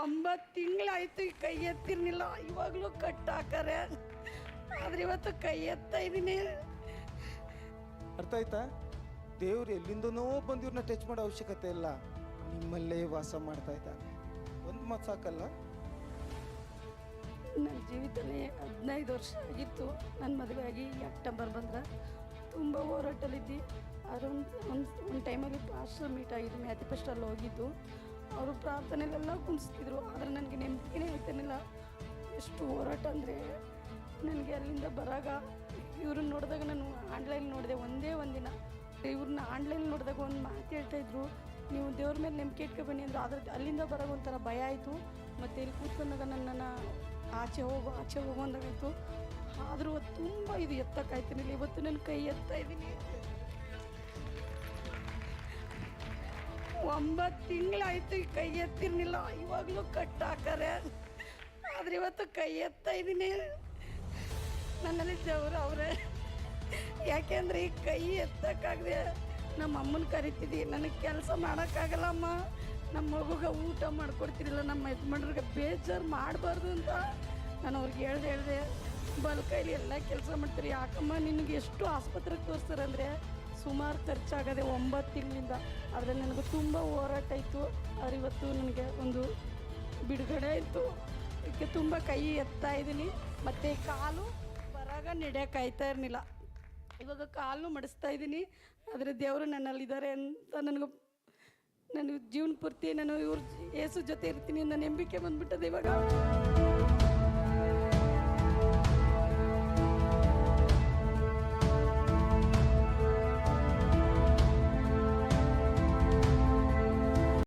ಒಂಬತ್ತು ತಿಂಗಳಾಯ್ತು ಈ ಕೈ ಎತ್ತಿರ್ನಿಲ್ಲ ಇವಾಗಲೂ ಕಟ್ಟಾಕರೆ. ಆದ್ರೆ ಇವತ್ತು ಕೈ ಎತ್ತಾ ಇದ್ದೀನಿ ಅರ್ಥ ಆಯ್ತಾ? ದೇವ್ರು ಎಲ್ಲಿಂದನೋ ಬಂದು ಇವ್ರನ್ನ ಟಚ್ ಮಾಡೋ ಅವಶ್ಯಕತೆ ಇಲ್ಲ. ನಿಮ್ಮಲ್ಲೇ ವಾಸ ಮಾಡ್ತಾ ಇದ್ದಾನೆ ಒಂದು ಮಾತು ಸಾಕಲ್ಲ? ನನ್ನ ಜೀವಿತನೇ ಹದಿನೈದು ವರ್ಷ ಆಗಿತ್ತು. ನನ್ನ ಮದುವೆ ಆಗಿ ಅಕ್ಟೋಬರ್ ಬಂದ್ರೆ ತುಂಬ ಹೋರಾಟಲಿದ್ದಿ ಅದೊಂದು ಒಂದು ಒಂದು ಒಂದು ಟೈಮಲ್ಲಿ ಪಾಸ್ಟರ್ ಮೀಟ್ ಆಗಿದ್ದು. ಮ್ಯಾಥಿ ಫಸ್ಟಲ್ಲಿ ಹೋಗಿದ್ದು ಅವರು ಪ್ರಾರ್ಥನೆಲೆಲ್ಲ ಕುಣಿಸ್ತಿದ್ರು ಆದರೆ ನನಗೆ ನೆಮ್ಮದಿನೇ ಆಯ್ತಾನಿಲ್ಲ ಎಷ್ಟು ಹೋರಾಟ ಅಂದರೆ ನನಗೆ ಅಲ್ಲಿಂದ ಬರಾಗ ಇವ್ರನ್ನ ನೋಡಿದಾಗ ನಾನು ಆನ್ಲೈನ್ ನೋಡಿದೆ, ಒಂದೇ ಒಂದಿನ. ಇವ್ರನ್ನ ಆನ್ಲೈನ್ ನೋಡಿದಾಗ ಒಂದು ಮಾತು ಹೇಳ್ತಾಯಿದ್ರು ನೀವು ದೇವ್ರ ಮೇಲೆ ನಂಬಿಕೆ ಇಟ್ಕೊ ಬನ್ನಿ ಅಂದ್ರೆ. ಅದ್ರ ಅಲ್ಲಿಂದ ಬರೋ ಒಂಥರ ಭಯ ಆಯಿತು. ಮತ್ತು ಇಲ್ಲಿ ಕೂತ್ಕೊಂಡಾಗ ನನ್ನನ್ನು ಆಚೆ ಹೋಗು ಆಚೆ ಹೋಗು ಅಂದಾಗಾಯಿತು ಆದರೂ ತುಂಬ ಇದು ಎತ್ತಕ್ಕಾಯ್ತಿರಲಿಲ್ಲ ಇವತ್ತು ನನ್ನ ಕೈ ಎತ್ತಾ ಒಂಬತ್ತು ತಿಂಗಳಾಯ್ತು ಈ ಕೈ ಎತ್ತಿರ್ನಿಲ್ಲ ಇವಾಗಲೂ ಹಾಕಾರೆ ಆದ್ರೆ ಇವತ್ತು ಕೈ ಎತ್ತಾ ಇದ್ದೀನಿ ನನ್ನಲ್ಲಿ ದೇವ್ರು ಅವರೇ. ಯಾಕೆಂದ್ರೆ ಈ ಕೈ ಎತ್ತಕ್ಕಾಗದೆ ನಮ್ಮ ಅಮ್ಮನ ಕರಿತಿದ್ದಿ. ನನಗೆ ಕೆಲಸ ಮಾಡೋಕ್ಕಾಗಲ್ಲ ಅಮ್ಮ ನಮ್ಮ ಮಗುಗೆ ಊಟ ಮಾಡ್ಕೊಡ್ತಿರಲಿಲ್ಲ. ನಮ್ಮ ಯಜಮಾನ್ರಿಗೆ ಬೇಜಾರು ಮಾಡಬಾರ್ದು ಅಂತ ನಾನು ಅವ್ರಿಗೆ ಹೇಳ್ದೆ ಹೇಳ್ದೆ. ಬಲ್ ಕೈಲಿ ಎಲ್ಲ ಕೆಲಸ ಮಾಡ್ತೀರಿ. ಯಾಕಮ್ಮ ನಿನಗೆ ಎಷ್ಟು ಆಸ್ಪತ್ರೆಗೆ ತೋರಿಸ್ತಾರೆ ಅಂದರೆ ಸುಮಾರು ಖರ್ಚಾಗದೆ ಒಂಬತ್ತು ತಿಂಗಳಿಂದ ಆದರೆ ನನಗೆ ತುಂಬ ಹೋರಾಟ ಇತ್ತು. ಆದರೆ ಇವತ್ತು ನನಗೆ ಒಂದು ಬಿಡುಗಡೆ ಆಯಿತು. ಇದಕ್ಕೆ ತುಂಬ ಕೈ ಎತ್ತಾ ಇದ್ದೀನಿ. ಮತ್ತು ಕಾಲು ಬರಾಗ ನಡೆಯೋಕೆ ಆಯ್ತಾ ಇರಲಿಲ್ಲ. ಇವಾಗ ಕಾಲು ಮಡಿಸ್ತಾ ಇದ್ದೀನಿ. ಆದರೆ ದೇವರು ನನ್ನಲ್ಲಿದ್ದಾರೆ ಅಂತ ನನಗೆ ನಾನು ಜೀವನ ಪೂರ್ತಿ ನಾನು ಇವ್ರ ಏಸು ಜೊತೆ ಇರ್ತೀನಿ ನನ್ನ ನಂಬಿಕೆ ಬಂದ್ಬಿಟ್ಟದೆ ಇವಾಗ.